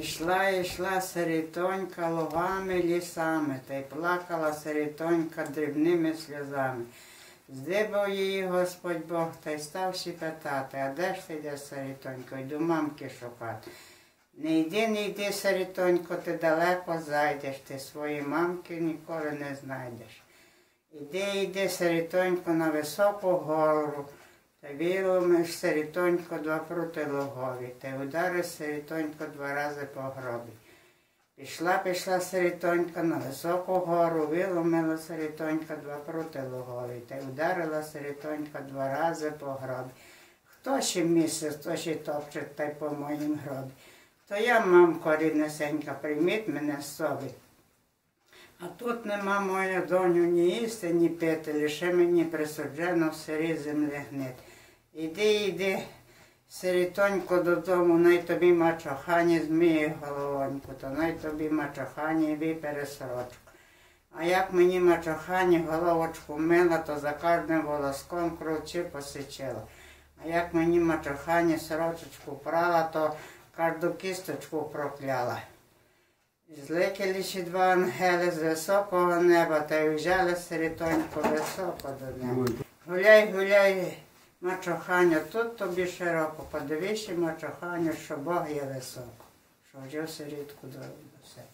Ішла, йшла сирітонька лугами, лісами, та й плакала сирітонька дрібними сльозами. Здибав її Господь Бог, та й став ще питати, а де ж ти йдеш, сирітонько, йду мамки шукати. Не йди, не йди, сирітонько, ти далеко зайдеш, ти свої мамки ніколи не знайдеш. Іди, йди, сирітонько, на високу гору, та виломиш сирітонько два прути лугові, та й удариш сирітонько два рази по гробі. Пішла, пішла сирітонька на високу гору, виломила сирітонька два прути лугові, та й ударила сирітонька два рази по гробі. Хто ще місяць, хто ще топче та й по моїм гробі. То я, мамко, ріднесенька, прийміть мене з собі. А тут нема моя доню ні їсти, ні пити, лише мені присуджено в сирі землі гнити. Іди, іди, сирітонько додому, най тобі мачохані зміє головоньку, то най тобі мачохані випере сорочку. А як мені мачохані головочку мила, то за кожним волоском кручі посичила. А як мені мачохані сорочечку прала, то кожну кісточку прокляла. Ще два ангели з високого неба та й взяли сирітоньку високо до неба. Гуляй, гуляй, мачоханю, тут тобі широко, подивися, мачоханю, що Бог є високо, що вже все рідко до себе.